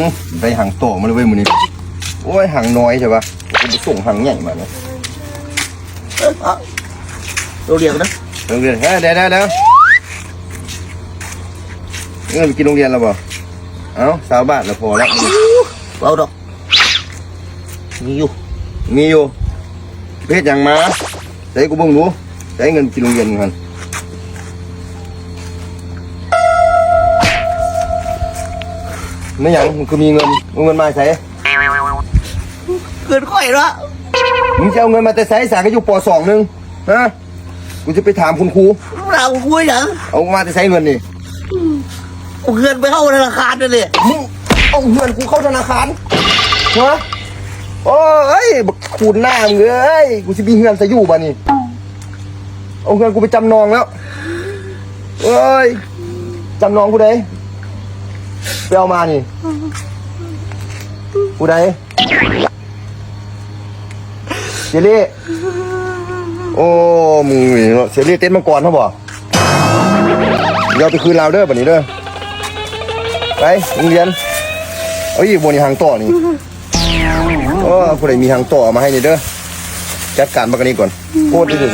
อืมได้หางโตมาเลยเว้ยมือนี้โอ้ยหางน้อยใช่ปะกูไปส่งหางใหญ่มาเนี่ยเออเอาเราเรียกนะโรงเรียนเฮ้ยเดี๋ยวเดี๋ยวเดี๋ยวเงินไปกินโรงเรียนแล้วบ่เอ้าสาวบาทแล้วพอแล้วเอาดอกมีอยู่มีอยู่เพชรยังมาใส่กูเบิ่งดูใส่เงินกินโรงเรียนกัน ไม่หยังมันคือมีเงินเอาเงินมาใส่เกินค่อยละมึงจะเอาเงินมาแต่ใส่สารก็อยู่ปสองหนึงฮะกูจะไปถามคุณครูเราคุยอย่างเอามาแต่ใส่เงินนี่เอาเงินไปเข้าธนาคารนั่นเลยมึงเอาเงินกูเข้าธนาคารฮะโอ้ยบักขูดหน้ามึงเอ้ยกูจะมีเงินจะอยู่บ่นี่เอาเงินกูไปจำนองแล้วเอ้ยจำนองกูได้ ไปเอามานี่กูไดเจลี่ โอ้ มึงนี่เนาะเจลี่เต้นมาก่อนเขาบอกเดี๋ยวเอาไปคืนเราเด้อบัดนี้เด้อ ไปโรงเรียนเอาอีกบนนี่หางต่อนี่โอ้ผู้ใดมีหางต่อเอามาให้นี่เด้อ จัดการบักอันนี้ก่อน โคตรดีเลย